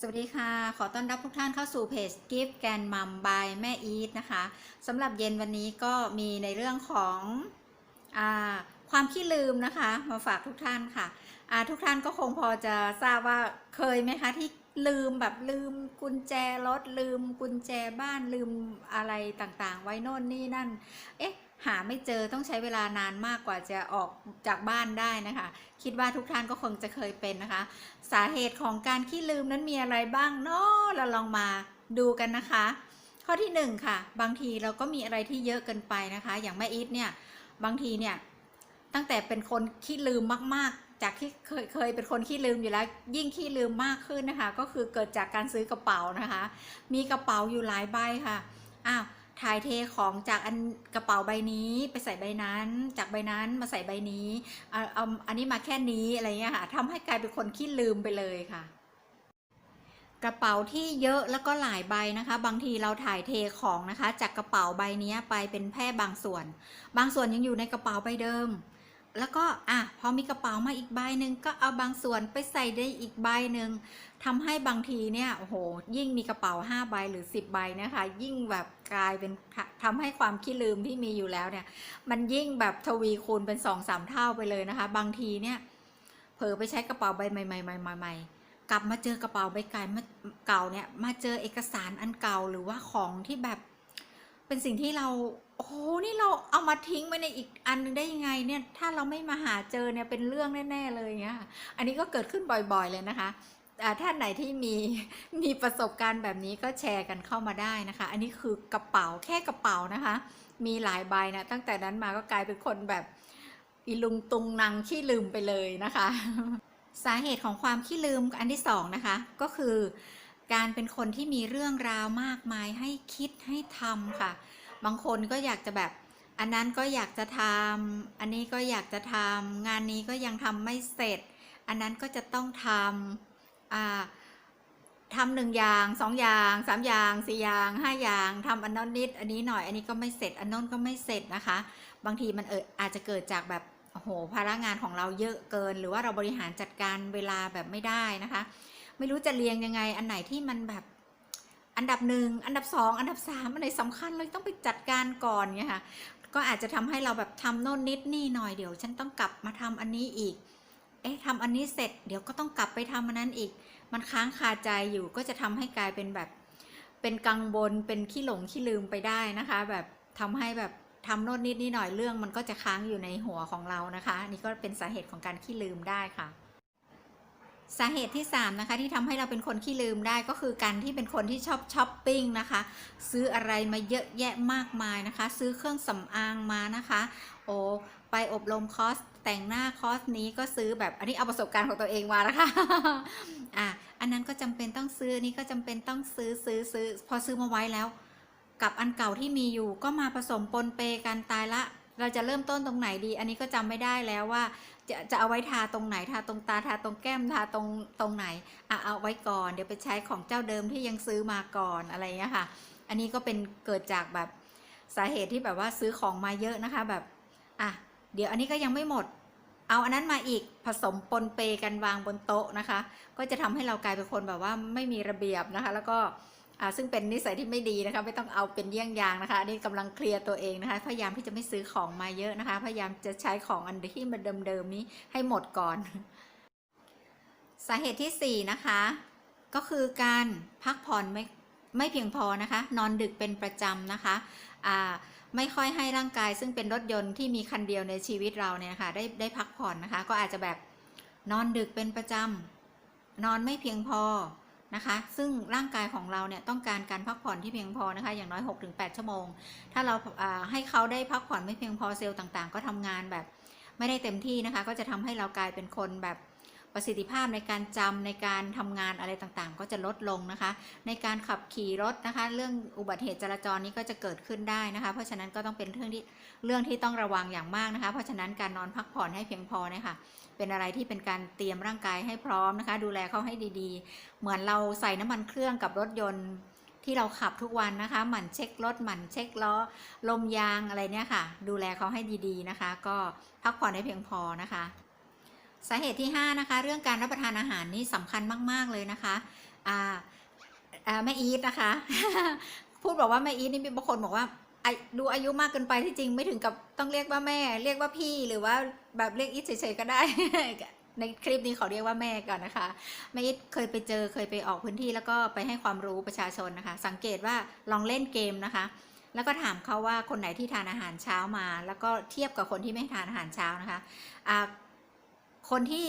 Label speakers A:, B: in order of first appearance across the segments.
A: สวัสดีค่ะ ขอต้อนรับทุกท่านเข้าสู่เพจ Gift แกนมัมบายแม่อีทนะคะสำหรับเย็นวันนี้ก็มีในเรื่องของอความขี้ลืมนะคะ มาฝากทุกท่านค่ะทุกท่านก็คงพอจะทราบว่าเคยไหมคะที่ลืมแบบลืมกุญแจรถลืมกุญแจบ้านลืมอะไรต่างๆ ไว้โน่นนี่นั่น เอ๊ะ หาไม่เจอต้องใช้เวลานานมากกว่าจะออกจากบ้านได้นะคะ คิดว่าทุกท่านก็คงจะเคยเป็นนะคะ สาเหตุของการขี้ลืมนั้นมีอะไรบ้างเนาะเราลองมาดูกันนะคะ ข้อที่หนึ่งค่ะ บางทีเราก็มีอะไรที่เยอะเกินไปนะคะ อย่างแม่อีทเนี่ยบางทีเนี่ยตั้งแต่เป็นคนขี้ลืมมากๆ จากที่เคยเคยเป็นคนขี้ลืมอยู่แล้ว ยิ่งขี้ลืมมากขึ้นนะคะ ก็คือเกิดจากการซื้อกระเป๋านะคะ มีกระเป๋าอยู่หลายใบค่ะอ้าว ถ่ายเทของจากอันกระเป๋าใบนี้ไปใส่ใบนั้น จากใบนั้นมาใส่ใบนี้เอาเอาอันนี้มาแค่นี้อะไรเงี้ยค่ะทำให้กลายเป็นคนขี้ลืมไปเลยค่ะ กระเป๋าที่เยอะแล้วก็หลายใบนะคะ บางทีเราถ่ายเทของนะคะ จากกระเป๋าใบนี้ไปเป็นแค่บางส่วน บางส่วนยังอยู่ในกระเป๋าใบเดิม แล้วก็อะพอมีกระเป๋ามาอีกใบหนึ่งก็เอาบางส่วนไปใส่ได้อีกใบหนึ่งทำให้บางทีเนี่ยโอ้โหยิ่งมีกระเป๋า 5 ใบหรือ 10 ใบนะคะ ยิ่งแบบกลายเป็นทำให้ความขี้ลืมที่มีอยู่แล้วเนี่ย มันยิ่งแบบทวีคูณเป็น2อสามเท่าไปเลยนะคะ บางทีเนี่ยเผลอไปใช้กระเป๋าใบใหม่ๆใหม่ๆกลับมาเจอกระเป๋าใบเก่าเก่าเนี่ยมาเจอเอกสารอันเก่าหรือว่าของที่แบบเป็นสิ่งที่เรา โอ้โหนี่เราเอามาทิ้งไว้ในอีกอันนึงได้ยังไงเนี่ย ถ้าเราไม่มาหาเจอเนี่ยเป็นเรื่องแน่ ๆ เลยเงี้ยอันนี้ก็เกิดขึ้นบ่อยๆเลยนะคะท่านไหนที่มีมีประสบการณ์แบบนี้ก็แชร์กันเข้ามาได้นะคะ อันนี้คือกระเป๋าแค่กระเป๋านะคะ มีหลายใบนะ ตั้งแต่นั้นมาก็กลายเป็นคนแบบอีลุงตุงนางขี้ลืมไปเลยนะคะ สาเหตุของความขี้ลืมอันที่สองนะคะ ก็คือ การเป็นคนที่มีเรื่องราวมากมายให้คิดให้ทำค่ะ บางคนก็อยากจะแบบ อันนั้นก็อยากจะทำอันนี้ก็อยากจะทำงานนี้ก็ยังทำไม่เสร็จ อันนั้นก็จะต้องทำอ่าทำหนึ่งอย่างสองอย่างสามอย่างสี่อย่างห้าอย่างทำอันนั้นนิด อันนี้หน่อยอันนี้ก็ไม่เสร็จ อันนั้นก็ไม่เสร็จนะคะ บางทีมันเอออาจจะเกิดจากแบบโอ้โหภาระงานของเราเยอะเกิน หรือว่าเราบริหารจัดการเวลาแบบไม่ได้นะคะ ไม่รู้จะเรียงยังไงอันไหนที่มันแบบ อันดับหนึ่งอันดับสองอันดับสามอันไหนสำคัญเลยต้องไปจัดการก่อนเนี่ยค่ะก็อาจจะทำให้เราแบบทำโน่นนิดนี่หน่อยเดี๋ยว ฉันต้องกลับมาทำอันนี้อีก เอ๊ะทำอันนี้เสร็จ เดี๋ยวก็ต้องกลับไปทำอันนั้นอีก มันค้างคาใจอยู่ก็จะทำให้กลายเป็นแบบเป็นกังวลเป็นขี้หลงขี้ลืมไปได้นะคะ แบบทำให้แบบทำโน่นนิดนี่หน่อยเรื่อง มันก็จะค้างอยู่ในหัวของเรานะคะ นี่ก็เป็นสาเหตุของการขี้ลืมได้ค่ะ สาเหตุที่ 3 นะคะ ที่ทำให้เราเป็นคนขี้ลืมได้ก็คือการที่เป็นคนที่ชอบช้อปปิ้งนะคะ ซื้ออะไรมาเยอะแยะมากมายนะคะ ซื้อเครื่องสำอางมานะคะ โอ้ไปอบรมคอสแต่งหน้าคอสนี้ก็ซื้อแบบอันนี้เอาประสบการณ์ของตัวเองมานะคะอะอันนั้นก็จำเป็นต้องซื้ออนนี้ก็จำเป็นต้องซื้อซื้อซื้อพอซื้อมาไว้แล้ว กับอันเก่าที่มีอยู่ก็มาผสมปนเปกันตายละ เราจะเริ่มต้นตรงไหนดี อันนี้ก็จำไม่ได้แล้วว่า จะจะเอาไว้ทาตรงไหนทาตรงตาทาตรงแก้มทาตรงตรงไหนอะเอาไว้ก่อน เดี๋ยวไปใช้ของเจ้าเดิมที่ยังซื้อมาก่อนอะไรเงี้ยค่ะ อันนี้ก็เป็นเกิดจากแบบสาเหตุที่แบบว่าซื้อของมาเยอะนะคะแบบอะเดี๋ยวอันนี้ก็ยังไม่หมด เอาอันนั้นมาอีกผสมปนเปกันวางบนโต๊ะนะคะ ก็จะทำให้เรากลายเป็นคนแบบว่าไม่มีระเบียบนะคะ แล้วก็ ซึ่งเป็นนิสัยที่ไม่ดีนะคะไม่ต้องเอาเป็นเยี่ยงอย่างนะคะนนี้กำลังเคลียร์ตัวเองนะคะ พยายามที่จะไม่ซื้อของมาเยอะนะคะ พยายามจะใช้ของอันที่มันเดิมๆนี้ให้หมดก่อน สาเหตุที่ 4 นะคะ ก็คือการพักผ่อนไม่ไม่เพียงพอนะคะ นอนดึกเป็นประจำนะคะอ่าไม่ค่อยให้ร่างกายซึ่งเป็นรถยนต์ที่มีคันเดียวในชีวิตเราเนี่ยค่ะได้ได้พักผ่อนนะคะ ก็อาจจะแบบนอนดึกเป็นประจำนอนไม่เพียงพอ นะคะ ซึ่งร่างกายของเราเนี่ยต้องการการพักผ่อนที่เพียงพอนะคะ อย่างน้อย 6-8 ชั่วโมง ถ้าเราให้เขาได้พักผ่อนไม่เพียงพอเซลล์ต่างๆ ก็ทำงานแบบไม่ได้เต็มที่นะคะ ก็จะทำให้เรากลายเป็นคนแบบ ประสิทธิภาพในการจำในการทำงานอะไรต่างๆ ก็จะลดลงนะคะ ในการขับขี่รถนะคะ เรื่องอุบัติเหตุจราจรนี้ก็จะเกิดขึ้นได้นะคะ เพราะฉะนั้นก็ต้องเป็นเรื่องที่เรื่องที่ต้องระวังอย่างมากนะคะ เพราะฉะนั้นการนอนพักผ่อนให้เพียงพอนี่ค่ะเป็นอะไรที่เป็นการเตรียมร่างกายให้พร้อมนะคะ ดูแลเขาให้ดีๆ เหมือนเราใส่น้ำมันเครื่องกับรถยนต์ที่เราขับทุกวันนะคะหมั่นเช็ครถหมั่นเช็คล้อลมยางอะไรเนี่ยค่ะ ดูแลเขาให้ดีๆนะคะ ก็พักผ่อนให้เพียงพอนะคะ สาเหตุที่ 5 นะคะ เรื่องการรับประทานอาหารนี่สำคัญมาก ๆ เลยนะคะอ่าแม่อีทนะคะ พูดบอกว่าแม่อีทนี่มีบางคนบอกว่าดูอายุมากเกินไปที่จริงไม่ถึงกับต้องเรียกว่าแม่ เรียกว่าพี่หรือว่าแบบเรียกอีทเฉยๆก็ได้ ในคลิปนี้ขอเรียกว่าแม่ก่อนนะคะแม่อีทเคยไปเจอเคยไปออกพื้นที่แล้วก็ไปให้ความรู้ประชาชนนะคะ สังเกตว่าลองเล่นเกมนะคะแล้วก็ถามเขาว่าคนไหนที่ทานอาหารเช้ามา แล้วก็เทียบกับคนที่ไม่ทานอาหารเช้านะคะ คนที่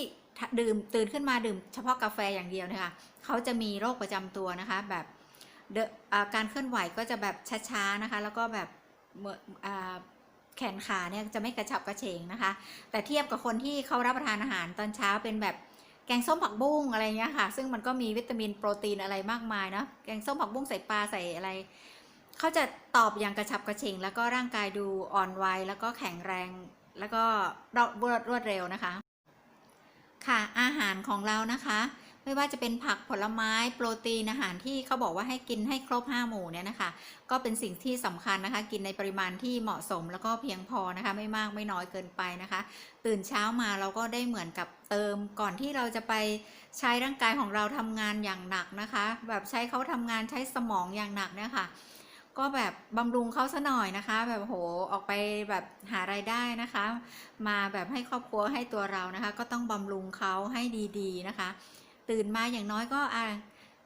A: ดื่มตื่นขึ้นมาดื่มเฉพาะกาแฟอย่างเดียวนะคะเขาจะมีโรคประจำตัวนะคะ แบบการเคลื่อนไหวก็จะแบบช้าๆนะคะ แล้วก็แบบแขนขาเนี่ยจะไม่กระฉับกระเฉงนะคะ แต่เทียบกับคนที่เขารับประทานอาหารตอนเช้าเป็นแบบแกงส้มผักบุ้งอะไรเงี้ยค่ะ ซึ่งมันก็มีวิตามินโปรตีนอะไรมากมายเนาะแกงส้มผักบุ้งใส่ปลาใส่อะไรเขาจะตอบอย่างกระฉับกระเฉงแล้วก็ร่างกายดูอ่อนวัยแล้วก็แข็งแรงแล้วก็รวดรวดเร็วนะคะ ค่ะอาหารของเรานะคะ ไม่ว่าจะเป็นผักผลไม้โปรตีนอาหารที่เขาบอกว่าให้กินให้ครบ 5 หมู่เนี่ยนะคะ ก็เป็นสิ่งที่สำคัญนะคะ กินในปริมาณที่เหมาะสมแล้วก็เพียงพอนะคะ ไม่มากไม่น้อยเกินไปนะคะ ตื่นเช้ามาเราก็ได้เหมือนกับเติมก่อนที่เราจะไปใช้ร่างกายของเราทำงานอย่างหนักนะคะ แบบใช้เขาทำงานใช้สมองอย่างหนักเนี่ยค่ะ ก็แบบบำรุงเขาซะหน่อยนะคะ แบบโหออกไปแบบหารายได้นะคะ มาแบบให้ครอบครัวให้ตัวเรานะคะ ก็ต้องบำรุงเขาให้ดีๆนะคะ ตื่นมาอย่างน้อยก็อ่า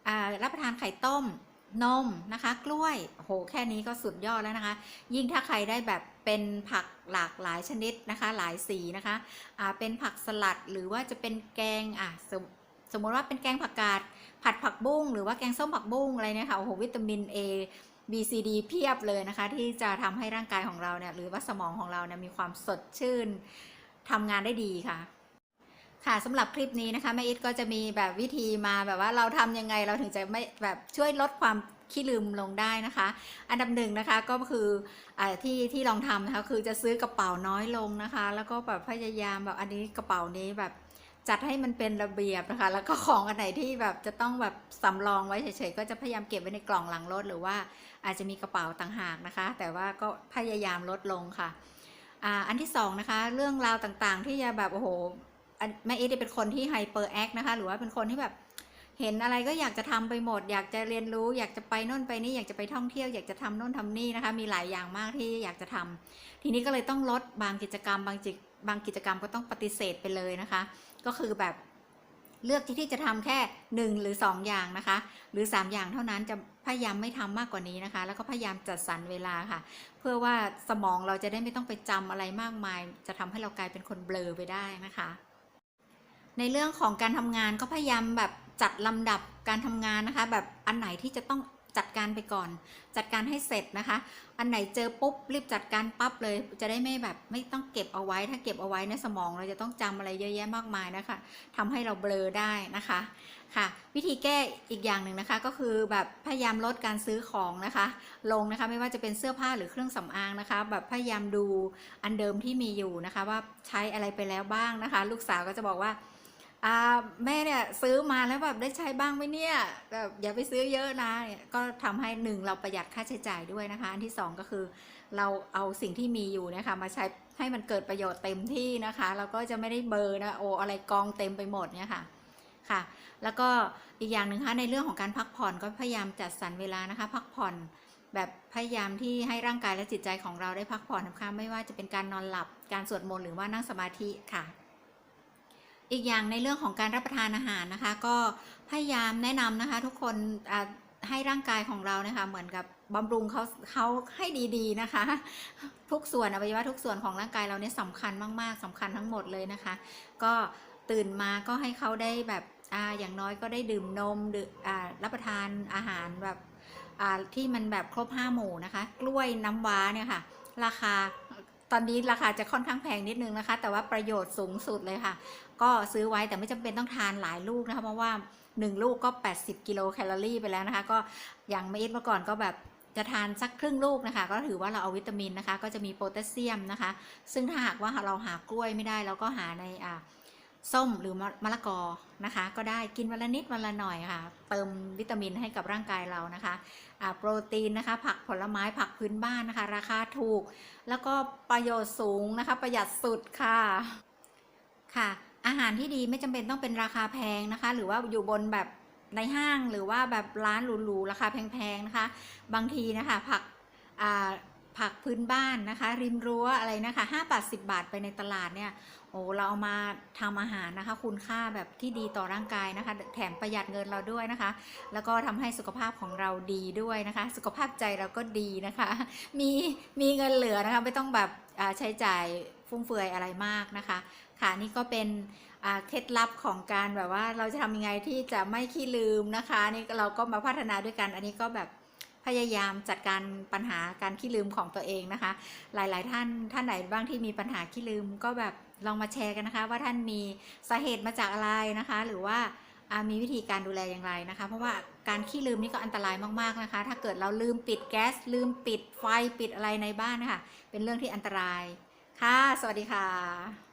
A: อ่ารับประทานไข่ต้มนมนะคะ กล้วยโหแค่นี้ก็สุดยอดแล้วนะคะ ยิ่งถ้าใครได้แบบเป็นผักหลากหลายชนิดนะคะ หลายสีนะคะอ่าเป็นผักสลัดหรือว่าจะเป็นแกงอะสมสมมติว่าเป็นแกงผักกาดผัดผักบุ้งหรือว่าแกงส้มผักบุ้งอะไรเนี่ยค่ะโอ้โหวิตามิน A B C D เพียบเลยนะคะ ที่จะทำให้ร่างกายของเราเนี่ยหรือว่าสมองของเราเนี่ยมีความสดชื่นทำงานได้ดีค่ะ ค่ะสำหรับคลิปนี้นะคะแม่อิทก็จะมีแบบวิธีมาแบบว่าเราทำยังไงเราถึงจะไม่แบบช่วยลดความขี้ลืมลงได้นะคะ อันดับหนึ่งนะคะก็คืออาที่ที่ลองทำนะคะคือจะซื้อกระเป๋าน้อยลงนะคะ แล้วก็แบบพยายามแบบอันนี้กระเป๋านี้แบบ จัดให้มันเป็นระเบียบนะคะ แล้วก็ของอันไหนที่แบบจะต้องแบบสำรองไว้เฉยๆ ก็จะพยายามเก็บไว้ในกล่องหลังรถ หรือว่าอาจจะมีกระเป๋าต่างหากนะคะ แต่ว่าก็พยายามลดลงค่ะอ่าอันที่สองนะคะ เรื่องราวต่างๆ ที่จะแบบโอ้โหแม่เอดเป็นคนที่ไฮเปอร์แอคนะคะ หรือว่าเป็นคนที่แบบเห็นอะไรก็อยากจะทำไปหมด อยากจะเรียนรู้ อยากจะไปโน่นไปนี่อยากจะไปท่องเที่ยวอยากจะทำโน่นทำนี่นะคะ มีหลายอย่างมากที่อยากจะทำทีนี้ก็เลยต้องลดบางกิจกรรมบางจิบางกิจกรรมก็ต้องปฏิเสธไปเลยนะคะ ก็คือแบบเลือกที่ที่จะทำแค่หนึ่งหรือสองอย่างนะคะ หรือสามอย่างเท่านั้นจะพยายามไม่ทำมากกว่านี้นะคะ แล้วก็พยายามจัดสรรเวลาค่ะ เพื่อว่าสมองเราจะได้ไม่ต้องไปจำอะไรมากมาย จะทำให้เรากลายเป็นคนเบลอไปได้นะคะ ในเรื่องของการทำงานก็พยายามแบบจัดลำดับการทำงานนะคะ แบบอันไหนที่จะต้อง จัดการไปก่อน จัดการให้เสร็จนะคะ อันไหนเจอปุ๊บรีบจัดการปั๊บเลย จะได้ไม่แบบไม่ต้องเก็บเอาไว้ ถ้าเก็บเอาไว้ในสมองเราจะต้องจำอะไรเยอะแยะมากมายนะคะทำให้เราเบลอได้นะคะค่ะ วิธีแก้อีกอย่างหนึ่งนะคะ ก็คือแบบพยายามลดการซื้อของนะคะ ลงนะคะไม่ว่าจะเป็นเสื้อผ้าหรือเครื่องสำอางนะคะ แบบพยายามดูอันเดิมที่มีอยู่นะคะ ว่าใช้อะไรไปแล้วบ้างนะคะ ลูกสาวก็จะบอกว่า อ่าแม่เนี่ยซื้อมาแล้วแบบได้ใช้บ้างไหมเนี่ยแบบอย่าไปซื้อเยอะนะเนี่ยก็ทำให้หนึ่งเราประหยัดค่าใช้จ่ายด้วยนะคะ อันที่สองก็คือเราเอาสิ่งที่มีอยู่นะคะมาใช้ให้มันเกิดประโยชน์เต็มที่นะคะเราก็จะไม่ได้เบอร์นะโออะไรกองเต็มไปหมดเนี่ยค่ะค่ะ แล้วก็อีกอย่างหนึ่งคะในเรื่องของการพักผ่อนก็พยายามจัดสรรเวลานะคะ พักผ่อนแบบพยายามที่ให้ร่างกายและจิตใจของเราได้พักผ่อนนะคะไม่ว่าจะเป็นการนอนหลับการสวดมนต์หรือว่านั่งสมาธิค่ะ อีกอย่างในเรื่องของการรับประทานอาหารนะคะ ก็พยายามแนะนำนะคะ ทุกคนให้ร่างกายของเรานะคะเหมือนกับบำรุงเขาเขาให้ดีๆนะคะ ทุกส่วนอวัยวะทุกส่วนของร่างกายเราเนี่ยสำคัญมากๆสำคัญทั้งหมดเลยนะคะ ก็ตื่นมาก็ให้เขาได้แบบอ่าอย่างน้อยก็ได้ดื่มนมดื่มอ่ารับประทานอาหารแบบอ่าที่มันแบบครบห้าหมู่นะคะ กล้วยน้ำว้าเนี่ยค่ะ ราคาตอนนี้ราคาจะค่อนข้างแพงนิดนึงนะคะ แต่ว่าประโยชน์สูงสุดเลยค่ะก็ซื้อไว้แต่ไม่จำเป็นต้องทานหลายลูกนะคะเพราะว่า 1 ลูกก็ 80 กิโลแคลอรี่ไปแล้วนะคะ ก็อย่างไม่อิดเมื่อก่อนก็แบบจะทานสักครึ่งลูกนะคะ ก็ถือว่าเราเอาวิตามินนะคะ ก็จะมีโพแทสเซียมนะคะ ซึ่งถ้าหากว่าเราหากล้วยไม่ได้เราก็หาในอ่าส้มหรือมะละกอนะคะ ก็ได้กินวันละนิดวันละหน่อยค่ะ เติมวิตามินให้กับร่างกายเรานะคะอ่าโปรตีนนะคะ ผักผลไม้ผักพื้นบ้านนะคะ ราคาถูก แล้วก็ประโยชน์สูงนะคะ ประหยัดสุดค่ะค่ะ อาหารที่ดีไม่จำเป็นต้องเป็นราคาแพงนะคะ หรือว่าอยู่บนแบบในห้างหรือว่าแบบร้านหรูๆราคาแพงๆนะคะ บางทีนะคะผักผักพื้นบ้านนะคะ ริมรั้วอะไรนะคะ5บาท10 บาทไปในตลาดเนี่ยโอ้เราเอามาทำอาหารนะคะ คุณค่าแบบที่ดีต่อร่างกายนะคะ แถมประหยัดเงินเราด้วยนะคะ แล้วก็ทำให้สุขภาพของเราดีด้วยนะคะ สุขภาพใจเราก็ดีนะคะ มีมีเงินเหลือนะคะไม่ต้องแบบใช้จ่าย ฟุ่มเฟือยอะไรมากนะคะ ค่ะนี่ก็เป็นเคล็ดลับของการแบบว่าเราจะทำยังไงที่จะไม่ขี้ลืมนะคะนี่เราก็มาพัฒนาด้วยกัน อันนี้ก็แบบพยายามจัดการปัญหาการขี้ลืมของตัวเองนะคะ หลาย ๆ ท่านท่านไหนบ้างที่มีปัญหาขี้ลืมก็แบบลองมาแชร์กันนะคะ ว่าท่านมีสาเหตุมาจากอะไรนะคะ หรือว่าอ่ามีวิธีการดูแลอย่างไรนะคะ เพราะว่าการขี้ลืมนี่ก็อันตรายมากๆนะคะ ถ้าเกิดเราลืมปิดแก๊สลืมปิดไฟปิดอะไรในบ้านนะคะเป็นเรื่องที่อันตราย ค่ะ สวัสดีค่ะ